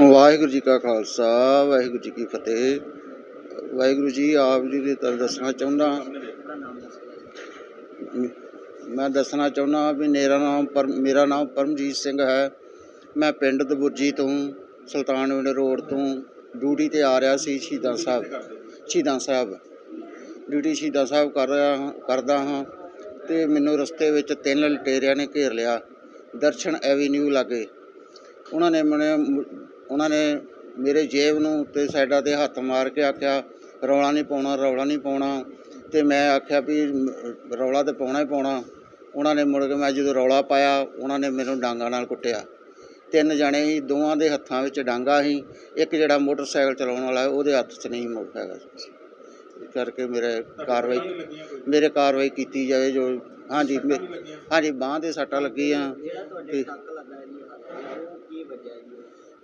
ਵਾਹਿਗੁਰੂ ਜੀ ਕਾ ਖਾਲਸਾ, ਵਾਹਿਗੁਰੂ ਜੀ ਕੀ ਫਤਿਹ। ਵਾਹਿਗੁਰੂ ਜੀ, ਆਪ ਜੀ ਦੇ ਤਰ ਦੱਸਣਾ ਚਾਹੁੰਦਾ। ਮੈਂ ਦੱਸਣਾ ਚਾਹੁੰਦਾ ਵੀ ਮੇਰਾ ਨਾਮ ਪਰ, ਮੇਰਾ ਨਾਮ ਪਰਮਜੀਤ ਸਿੰਘ ਹੈ। ਮੈਂ ਪਿੰਡ ਦਬੁਰਜੀ ਤੋਂ ਸੁਲਤਾਨਵਿੰਡ ਰੋਡ ਤੋਂ ਡਿਊਟੀ ਤੇ ਆ ਰਿਹਾ ਸੀ, ਸ਼ਹੀਦਾਂ ਸਾਹਿਬ ਸ਼ਹੀਦਾਂ ਸਾਹਿਬ। ਡਿਊਟੀ ਸ਼ਹੀਦਾਂ ਸਾਹਿਬ ਕਰ ਰਿਹਾ, ਕਰਦਾ ਹਾਂ। ਤੇ ਮੈਨੂੰ ਰਸਤੇ ਵਿੱਚ ਤਿੰਨ ਲਟੇਰਿਆਂ ਨੇ ਘੇਰ ਲਿਆ ਦਰਸ਼ਨ ਐਵੀਨਿਊ ਲਾਗੇ। ਉਹਨਾਂ ਨੇ ਮੈਨੂੰ ਉਹਨਾਂ ਨੇ ਮੇਰੇ ਜੇਬ ਨੂੰ ਤੇ ਸਾਈਡਾਂ ਤੇ ਹੱਥ ਮਾਰ ਕੇ ਆਖਿਆ, ਰੌਲਾ ਨਹੀਂ ਪਾਉਣਾ, ਰੌਲਾ ਨਹੀਂ ਪਾਉਣਾ। ਤੇ ਮੈਂ ਆਖਿਆ ਵੀ ਰੌਲਾ ਤੇ ਪਾਉਣਾ ਹੀ ਪਾਉਣਾ। ਉਹਨਾਂ ਨੇ ਮੁੜ ਕੇ ਮੈਂ ਜਦੋਂ ਰੌਲਾ ਪਾਇਆ, ਉਹਨਾਂ ਨੇ ਮੈਨੂੰ ਡਾਂਗਾ ਨਾਲ ਕੁੱਟਿਆ। ਤਿੰਨ ਜਣੇ ਹੀ ਦੋਵਾਂ ਦੇ ਹੱਥਾਂ ਵਿੱਚ ਡਾਂਗਾ ਸੀ। ਇੱਕ ਜਿਹੜਾ ਮੋਟਰਸਾਈਕਲ ਚਲਾਉਣ ਵਾਲਾ ਉਹਦੇ ਹੱਥ 'ਚ ਨਹੀਂ ਮੁੱਕ ਹੈਗਾ। ਸੀ। ਕਰਕੇ ਮੇਰੇ ਕਾਰਵਾਈ ਮੇਰੇ ਕਾਰਵਾਈ ਕੀਤੀ ਜਾਵੇ ਜੋ ਹਾਂਜੀ ਮੇ- ਹਾਂਜੀ ਬਾਂਹ ਤੇ ਸੱਟਾਂ ਲੱਗੀਆਂ। ਤੇ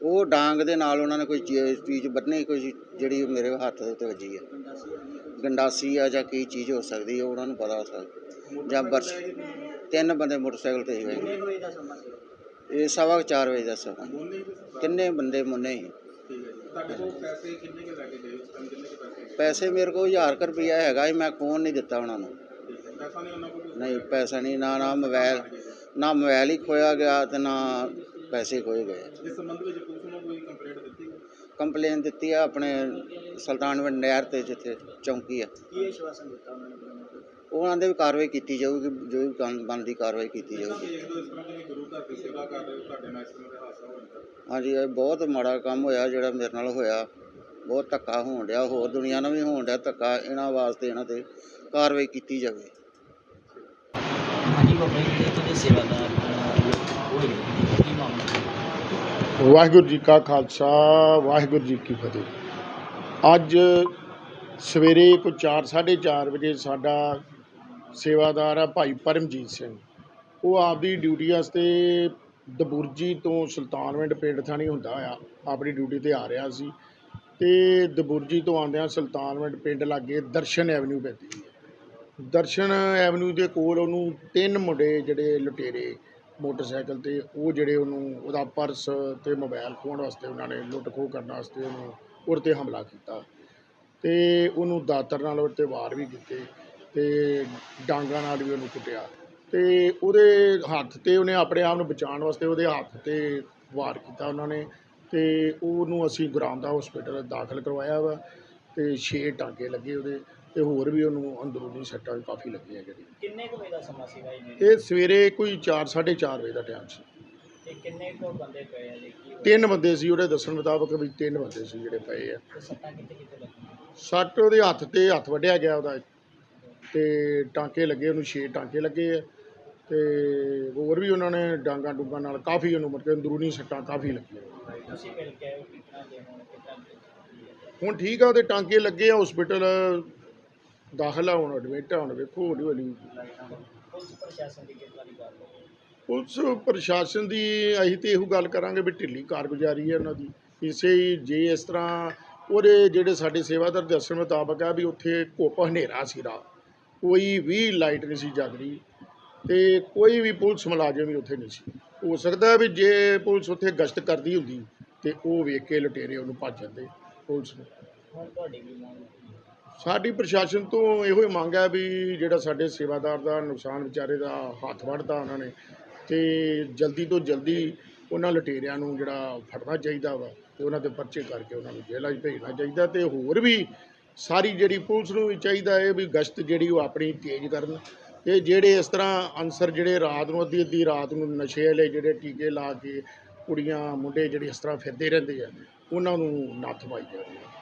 ਉਹ ਹੈ ਡਾਂਗ ਦੇ ਨਾਲ ਉਹਨਾਂ ਨੇ ਕੋਈ ਚੀ- ਚੀਜ਼ ਬੰਨੀ ਕੋਈ ਜਿਹੜੀ ਮੇਰੇ ਹੱਥ ਦੇ ਉੱਤੇ ਵੱਜੀ ਹੈ ਹੈ ਗੰਡਾਸੀ ਆ ਜਾਂ ਕੀ ਚੀਜ਼ ਹੋ ਸਕਦੀ ਹੈ ਉਹਨਾਂ ਨੂੰ ਪਤਾ ਹੋ ਸਕਦਾ। ਜਾਂ ਬਰਸ਼ ਤਿੰਨ ਬੰਦੇ ਮੋਟਰਸਾਈਕਲ ਤੇ ਹੀ ਹੋਏ ਇਹ ਸਵਾ ਕੁ ਚਾਰ ਵਜੇ ਦਾ ਸਮਾਂ। ਕਿੰਨੇ ਬੰਦੇ ਮੁੰਨੇ ਕੋਲ ਪੈਸੇ ਮੇਰੇ ਕੋਲ 1000 ਕੁ ਰੁਪਈਆ ਹੈਗਾ ਸੀ ਮੈਂ ਫੋਨ ਨਹੀਂ ਦਿੱਤਾ ਉਹਨਾਂ ਨੂੰ। ਪੈਸਾ ਨਹੀਂ ਉਹਨਾਂ ਕੋਲ ਨਹੀਂ ਪੈਸਾ ਨਹੀਂ ਨਾ ਨਾ ਮੋਬਾਈਲ ਨਾ ਮੋਬਾਈਲ ਹੀ ਖੋਇਆ ਗਿਆ ਤੇ ਨਾ ਪੈਸੇ ਖੋਏ ਗਏ। ਇਸ ਸੰਬੰਧ ਵਿੱਚ ਪੁਲਿਸ ਨੂੰ ਕੋਈ ਕੰਪਲੇਂਟ ਦਿੱਤੀ? ਗਈ? ਕੰਪਲੇਨ ਦਿੱਤੀ ਆ ਆਪਣੇ ਸੁਲਤਾਨਵਿੰਡ ਨਹਿਰ ਤੇ ਜਿੱਥੇ ਚੌਂਕੀ ਆ। ਕੀ ਆਸ਼ਵਾਸਨ ਦਿੱਤਾ ਉਹਨਾਂ ਨੇ? ਉਹਨਾਂ ਦੇ ਵੀ ਕਾਰਵਾਈ ਕੀਤੀ ਜਾਊਗੀ ਜੋ ਵੀ ਕਾਨੂੰਨ ਬਣਦੀ ਕਾਰਵਾਈ ਕੀਤੀ ਜਾਊਗੀ। ਦੇਖ ਦਿਓ ਇਸ ਤਰ੍ਹਾਂ ਤੁਸੀਂ ਗੁਰੂ ਘਰ ਦੀ ਸੇਵਾ ਕਰ ਰਹੇ ਹੋ ਤੁਹਾਡੇ ਨਾਲ ਇਸ ਤਰ੍ਹਾਂ ਦਾ ਹਾਦਸਾ ਹੋ ਜਾਂਦਾ ਹਾਂਜੀ ਇਹ ਬਹੁਤ ਮਾੜਾ ਕੰਮ ਹੋਇਆ ਜਿਹੜਾ ਮੇਰੇ ਨਾਲ ਹੋਇਆ। ਬਹੁਤ ਧੱਕਾ ਹੋਣ ਡਿਆ ਹੋਰ ਦੁਨੀਆ ਨਾਲ ਵੀ ਹੋਣ ਡਿਆ ਧੱਕਾ ਇਹਨਾਂ ਵਾਸਤੇ ਇਹਨਾਂ ਤੇ ਕਾਰਵਾਈ ਕੀਤੀ ਜਾਵੇ। ਹਾਂਜੀ ਬਾਬਾ ਜੀ ਜਿਹੜੇ ਤੁਹਾਡੇ ਸੇਵਾਦਾਰ ਅਹ, ਲੁੱਟ ਹੋਈ ਹੈ, ਕੀ ਮਾਮਲਾ ਵਾਹਿਗੁਰੂ ਜੀ ਕਾ ਖਾਲਸਾ ਵਾਹਿਗੁਰੂ ਜੀ ਕੀ ਫਤਿਹ। ਅੱਜ ਸਵੇਰੇ ਕੋਈ 4:30 ਵਜੇ ਸਾਡਾ ਸੇਵਾਦਾਰ ਆ ਭਾਈ ਪਰਮਜੀਤ ਸਿੰਘ। ਉਹ ਆਪਦੀ ਡਿਊਟੀ ਵਾਸਤੇ ਦਬੁਰਜੀ ਤੋਂ ਸੁਲਤਾਨਵਿੰਡ ਪਿੰਡ ਥਾਣੀ ਹੁੰਦਾ ਆ ਆਪਣੀ ਡਿਊਟੀ ਤੇ ਆ ਰਿਹਾ ਸੀ। ਅਤੇ ਦਬੁਰਜੀ ਤੋਂ ਆਉਂਦਿਆਂ ਸੁਲਤਾਨਵਿੰਡ ਪਿੰਡ ਲਾਗੇ ਦਰਸ਼ਨ ਐਵਨਿਊ ਪੈਂਦੀ ਹੈ। ਦਰਸ਼ਨ ਐਵਨਿਊ ਦੇ ਕੋਲ ਉਹਨੂੰ ਤਿੰਨ ਮੁੰਡੇ ਜਿਹੜੇ ਲੁਟੇਰੇ ਮੋਟਰਸਾਈਕਲ ਤੇ, ਉਹ ਜਿਹੜੇ ਉਹਨੂੰ, ਉਹਦਾ ਪਰਸ ਅਤੇ ਮੋਬਾਇਲ ਖੋਹਣ ਵਾਸਤੇ ਉਹਨਾਂ ਨੇ ਲੁੱਟ ਖੋਹ ਕਰਨ ਵਾਸਤੇ ਉਹਨੂੰ ਉਹਦੇ ਤੇ ਹਮਲਾ ਕੀਤਾ। ਅਤੇ ਉਹਨੂੰ ਦਾਤਰ ਨਾਲ ਉਹਦੇ ਤੇ ਵਾਰ ਵੀ ਕੀਤੇ ਅਤੇ ਡਾਂਗਾਂ ਨਾਲ ਵੀ ਉਹਨੂੰ ਕੁੱਟਿਆ। ਅਤੇ ਉਹਦੇ ਹੱਥ ਤੇ ਉਹਨੇ ਆਪਣੇ ਆਪ ਨੂੰ ਬਚਾਉਣ ਵਾਸਤੇ ਉਹਦੇ ਹੱਥ ਤੇ ਵਾਰ ਕੀਤਾ ਉਹਨਾਂ ਨੇ। ਤੇ ਉਹਨੂੰ ਅਸੀਂ ਗੁਰਾਮਦਾ ਹਸਪੀਟਲ ਦਾਖਲ ਕਰਵਾਇਆ ਵਾ ਤੇ ਛੇ ਟਾਂਕੇ ਲੱਗੇ ਉਹਦੇ ਤੇ ਹੋਰ ਵੀ ਉਹਨੂੰ ਅੰਦਰੂਨੀ ਸੱਟਾਂ ਕਾਫੀ ਲੱਗੀਆਂ ਜਿਹੜੀ ਕਿੰਨੇ ਕੁ ਵਜੇ ਦਾ ਸਮਾਂ ਸੀ ਭਾਈ ਜੀ? ਇਹ ਸਵੇਰੇ ਕੋਈ 4 4:30 ਵਜੇ ਦਾ ਟਾਈਮ ਸੀ। ਤੇ ਕਿੰਨੇ ਕੁ ਬੰਦੇ ਪਏ ਆ ਜੀ? ਕੀ ਹੋਇਆ? ਤਿੰਨ ਬੰਦੇ ਸੀ ਉਹਦੇ ਦੱਸਣ ਮੁਤਾਬਕ ਵੀ ਤਿੰਨ ਬੰਦੇ ਸੀ ਜਿਹੜੇ ਪਏ ਆ। ਤੇ ਸੱਟਾਂ ਕਿੱਥੇ ਕਿੱਥੇ ਲੱਗੀਆਂ? ਸੱਟ ਉਹਦੇ ਹੱਥ ਤੇ ਹੱਥ ਵੱਢਿਆ ਗਿਆ ਉਹਦਾ। ਤੇ ਟਾਂਕੇ ਲੱਗੇ ਉਹਨੂੰ ਛੇ ਟਾਂਕੇ ਲੱਗੇ ਆ। ਤੇ ਹੋਰ ਵੀ ਉਹਨਾਂ ਨੇ ਡਾਂਗਾ ਡੂੰਗਾ ਨਾਲ ਕਾਫੀ ਉਹਨੂੰ ਮਤਲਬ ਅੰਦਰੂਨੀ ਸੱਟਾਂ ਕਾਫੀ ਲੱਗੀਆਂ। ਤੁਸੀਂ ਮਿਲ ਕੇ ਆਏ ਹੋ ਕਿਤਨਾ ਦੇ ਹੁਣ ਠੀਕ ਆ ਉਹਦੇ ਟਾਂਕੇ ਲੱਗੇ ਆ ਹਸਪੀਟਲ ਦਾਖਲ ਆ ਹੁਣ ਐਡਮਿਟ ਆ ਹੁਣ ਵੇਖੋ ਹੌਲੀ ਹੌਲੀ। ਪੁਲਿਸ ਪ੍ਰਸ਼ਾਸਨ ਦੀ ਅਸੀਂ ਤੇ ਇਹੋ ਗੱਲ ਕਰਾਂਗੇ ਵੀ ਢਿੱਲੀ ਕਾਰਗੁਜ਼ਾਰੀ ਹੈ ਉਹਨਾਂ ਦੀ। ਇਸੇ ਹੀ ਜੇ ਇਸ ਤਰ੍ਹਾਂ ਉਹਦੇ ਜਿਹੜੇ ਸਾਡੇ ਸੇਵਾਦਾਰ ਦੱਸਣ ਮੁਤਾਬਕ ਆ ਵੀ ਉੱਥੇ ਘੁੱਪ ਹਨੇਰਾ ਸੀ ਰਾਤ ਕੋਈ ਵੀ ਲਾਈਟ ਨਹੀਂ ਸੀ ਜਗ ਰਹੀ ਤੇ ਕੋਈ ਵੀ ਪੁਲਿਸ ਮੁਲਾਜ਼ਮ ਵੀ ਉੱਥੇ ਨਹੀਂ ਸੀ ਹੋ ਸਕਦਾ ਵੀ ਜੇ ਪੁਲਿਸ ਉੱਥੇ ਗਸ਼ਤ ਕਰਦੀ ਹੁੰਦੀ ਤੇ ਉਹ ਵੇਖ ਕੇ ਲੁਟੇਰੇ ਉਹਨੂੰ ਭੱਜ ਜਾਂਦੇ ਪੁਲਿਸ ਨੂੰ। ਸਾਡੀ ਪ੍ਰਸ਼ਾਸਨ ਤੋਂ ਇਹੋ ਹੀ ਮੰਗ ਹੈ ਵੀ ਜਿਹੜਾ ਸਾਡੇ ਸੇਵਾਦਾਰ ਦਾ ਨੁਕਸਾਨ ਵਿਚਾਰੇ ਦਾ ਹੱਥ ਵੱਢਦਾ ਉਹਨਾਂ ਨੇ ਤੇ ਜਲਦੀ ਤੋਂ ਜਲਦੀ ਉਹਨਾਂ ਲਟੇਰਿਆਂ ਨੂੰ ਜਿਹੜਾ ਫੜਨਾ ਚਾਹੀਦਾ ਵਾ ਤੇ ਉਹਨਾਂ ਦੇ ਪਰਚੇ ਕਰਕੇ ਉਹਨਾਂ ਨੂੰ ਜੇਲ੍ਹਾਂ 'ਚ ਭੇਜਣਾ ਚਾਹੀਦਾ ਤੇ ਹੋਰ ਵੀ ਸਾਰੀ ਜਿਹੜੀ ਪੁਲਿਸ ਨੂੰ ਵੀ ਚਾਹੀਦਾ ਹੈ ਵੀ ਗਸ਼ਤ ਜਿਹੜੀ ਉਹ ਆਪਣੀ ਤੇਜ਼ ਕਰਨ ਤੇ ਜਿਹੜੇ ਇਸ ਤਰ੍ਹਾਂ ਅਨਸਰ ਜਿਹੜੇ ਰਾਤ ਨੂੰ, ਅੱਧੀ ਅੱਧੀ ਰਾਤ ਨੂੰ ਨਸ਼ੇ ਵਾਲੇ ਜਿਹੜੇ ਟੀਕੇ ਲਾ ਕੇ ਕੁੜੀਆਂ, ਮੁੰਡੇ ਜਿਹੜੇ ਇਸ ਤਰ੍ਹਾਂ ਫਿਰਦੇ ਰਹਿੰਦੇ ਆ, ਉਹਨਾਂ ਨੂੰ ਨੱਥ ਪਾਈ ਜਾਂਦੀ ਹੈ